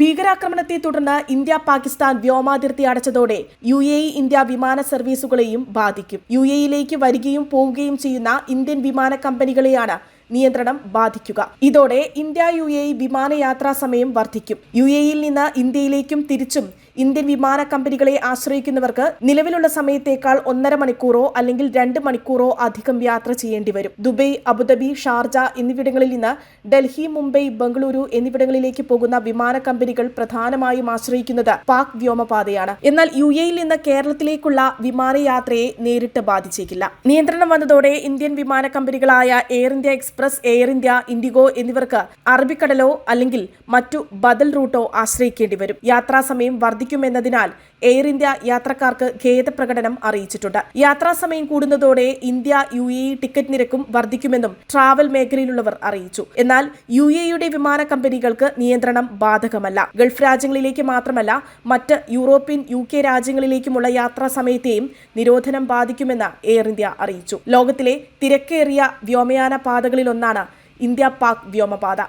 ഭീകരാക്രമണത്തെ തുടർന്ന് ഇന്ത്യ പാകിസ്ഥാൻ വ്യോമാതിർത്തി അടച്ചതോടെ യു എ ഇ ഇന്ത്യ വിമാന സർവീസുകളെയും ബാധിക്കും. യു എയിലേക്ക് വരികയും പോവുകയും ചെയ്യുന്ന ഇന്ത്യൻ വിമാന കമ്പനികളെയാണ് നിയന്ത്രണം ബാധിക്കുക. ഇതോടെ ഇന്ത്യ യു എ വിമാനയാത്രാ സമയം വർദ്ധിക്കും. യു എയിൽ നിന്ന് ഇന്ത്യയിലേക്കും തിരിച്ചും ഇന്ത്യൻ വിമാന കമ്പനികളെ ആശ്രയിക്കുന്നവർക്ക് നിലവിലുള്ള സമയത്തേക്കാൾ ഒന്നര മണിക്കൂറോ അല്ലെങ്കിൽ രണ്ട് മണിക്കൂറോ അധികം യാത്ര ചെയ്യേണ്ടി വരും. ദുബൈ അബുദാബി ഷാർജ എന്നിവിടങ്ങളിൽ നിന്ന് ഡൽഹി മുംബൈ ബംഗളൂരു എന്നിവിടങ്ങളിലേക്ക് പോകുന്ന വിമാന കമ്പനികൾ പ്രധാനമായും ആശ്രയിക്കുന്നത് പാക് വ്യോമപാതയാണ്. എന്നാൽ യു എയിൽ നിന്ന് കേരളത്തിലേക്കുള്ള വിമാനയാത്രയെ നേരിട്ട് ബാധിച്ചേക്കില്ല. നിയന്ത്രണം വന്നതോടെ ഇന്ത്യൻ വിമാന കമ്പനികളായ air India express air India IndiGo എന്നിവർക്ക് അറബിക്കടലോ അല്ലെങ്കിൽ മറ്റു ബദൽ റൂട്ടോ ആശ്രയിക്കേണ്ടി വരും. യാത്രാ സമയം വർദ്ധിക്കുമെന്നതിനാൽ എയർ ഇന്ത്യ യാത്രക്കാർക്ക് ഖേദപ്രകടനം അറിയിച്ചിട്ടുണ്ട്. യാത്രാ സമയം കൂടുന്നതോടെ ഇന്ത്യ യു എ ടിക്കറ്റ് നിരക്കും വർദ്ധിക്കുമെന്നും ട്രാവൽ മേഖലയിലുള്ളവർ അറിയിച്ചു. എന്നാൽ യു എ യുടെ വിമാന കമ്പനികൾക്ക് നിയന്ത്രണം ബാധകമല്ല. ഗൾഫ് രാജ്യങ്ങളിലേക്ക് മാത്രമല്ല മറ്റ് യൂറോപ്യൻ യു കെ രാജ്യങ്ങളിലേക്കുമുള്ള യാത്രാ സമയത്തെയും നിരോധനം ബാധിക്കുമെന്ന് എയർ ഇന്ത്യ അറിയിച്ചു. ലോകത്തിലെ തിരക്കേറിയ വ്യോമയാന പാതകളിലൊന്നാണ് ഇന്ത്യ പാക് വ്യോമപാത.